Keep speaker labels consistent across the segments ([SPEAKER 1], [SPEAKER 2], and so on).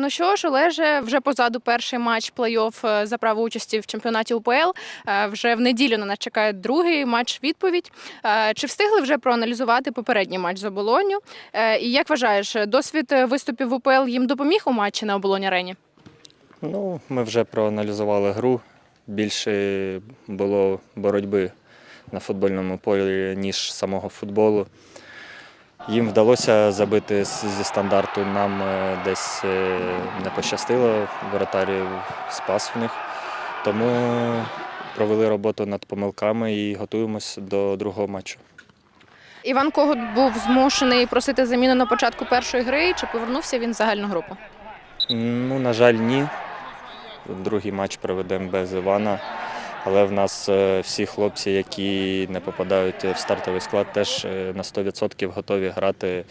[SPEAKER 1] Ну що ж, Олеже, вже позаду перший матч плей-офф е, за право участі в чемпіонаті УПЛ. Е, Вже в неділю на нас чекає другий матч відповідь. Е, Чи встигли вже проаналізувати попередній матч з оболонню? Е, І як вважаєш, досвід виступів в УПЛ їм допоміг у матчі на оболонь арені?
[SPEAKER 2] Ну, ми вже проаналізували гру. Більше було боротьби на футбольному полі, ніж самого футболу. Їм вдалося забити зі стандарту. Нам е, десь е, не пощастило, воротар спас в них. Тому провели роботу над помилками і готуємося до другого матчу.
[SPEAKER 1] Іван Когут був змушений просити заміну на початку першої гри. Чи повернувся він в загальну групу?
[SPEAKER 2] Ну, на жаль, ні. Другий матч проведемо без Івана. Але в нас е, всі хлопці, які не попадають в стартовий склад, теж е, на 100% готові грати.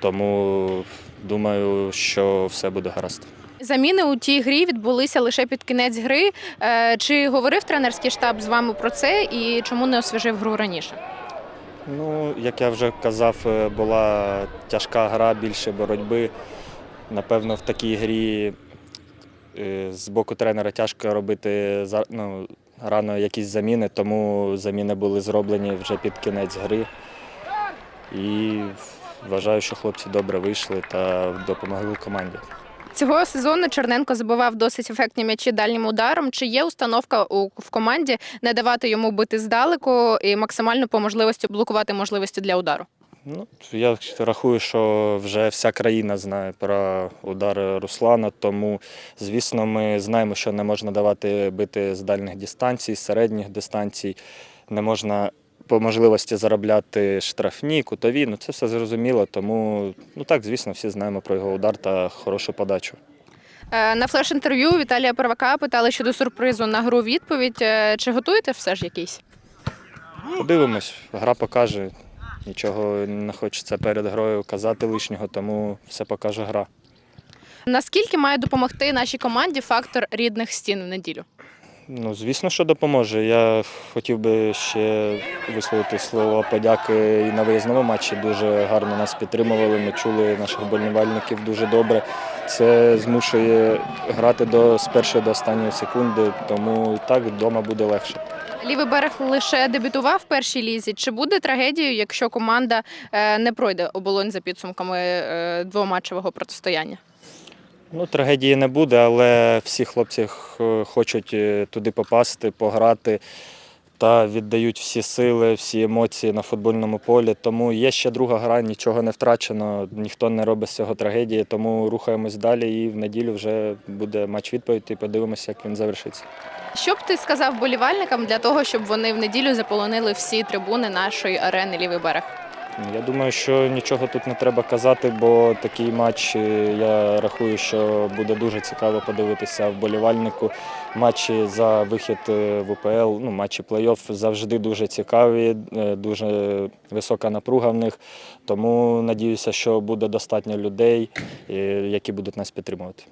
[SPEAKER 2] Тому думаю, що все буде гаразд.
[SPEAKER 1] Заміни у тій грі відбулися лише під кінець гри. Е, Чи говорив тренерський штаб з вами про це і чому не освіжив гру раніше?
[SPEAKER 2] Ну, як я вже казав, була тяжка гра, більше боротьби. Напевно, в такій грі з боку тренера тяжко робити ну, рано якісь заміни, тому заміни були зроблені вже під кінець гри. І вважаю, що хлопці добре вийшли та допомогли команді.
[SPEAKER 1] Цього сезону Черненко забивав досить ефектні м'ячі дальнім ударом. Чи є установка у в команді не давати йому бити здалеку і максимально по можливості блокувати можливості для удару?
[SPEAKER 2] Ну, я рахую, що вже вся країна знає про удари Руслана, тому, звісно, ми знаємо, що не можна давати бити з дальніх дистанцій, з середніх дистанцій, не можна по можливості заробляти штрафні, кутові. Ну, це все зрозуміло, тому ну так, звісно, всі знаємо про його удар та хорошу подачу.
[SPEAKER 1] Е, На флеш-інтерв'ю Віталія Первака питали щодо сюрпризу на гру відповідь. Е, Чи готуєте все ж якийсь?
[SPEAKER 2] Подивимось, гра покаже. Нічого не хочеться перед грою казати лишнього, тому все покаже гра.
[SPEAKER 1] Наскільки має допомогти нашій команді фактор рідних стін в неділю?
[SPEAKER 2] Ну, звісно, що допоможе. Я хотів би ще висловити слово подяки і на виїзному матчі. Дуже гарно нас підтримували. Ми чули наших болівальників дуже добре. Це змушує грати до з першої до останньої секунди, тому так вдома буде легше.
[SPEAKER 1] Лівий берег лише дебютував в першій лізі. Чи буде трагедією, якщо команда е, не пройде оболонь за підсумками е, двоматчевого протистояння?
[SPEAKER 2] Ну, трагедії не буде, але всі хлопці хочуть е, туди попасти, пограти та віддають всі сили, всі емоції на футбольному полі. Тому є ще друга гра, нічого не втрачено, ніхто не робить з цього трагедії, тому рухаємось далі і в неділю вже буде матч відповідь і подивимося, як він завершиться.
[SPEAKER 1] Що б ти сказав болівальникам для того, щоб вони в неділю заполонили всі трибуни нашої арени Лівий берег?
[SPEAKER 2] Я думаю, що нічого тут не треба казати, бо такий матч е, я рахую, що буде дуже цікаво подивитися вболівальнику. Матчі за вихід е, в УПЛ, ну матчі плей-офф завжди дуже цікаві, е, дуже висока напруга в них. Тому надіюся, що буде достатньо людей, які будуть нас підтримувати.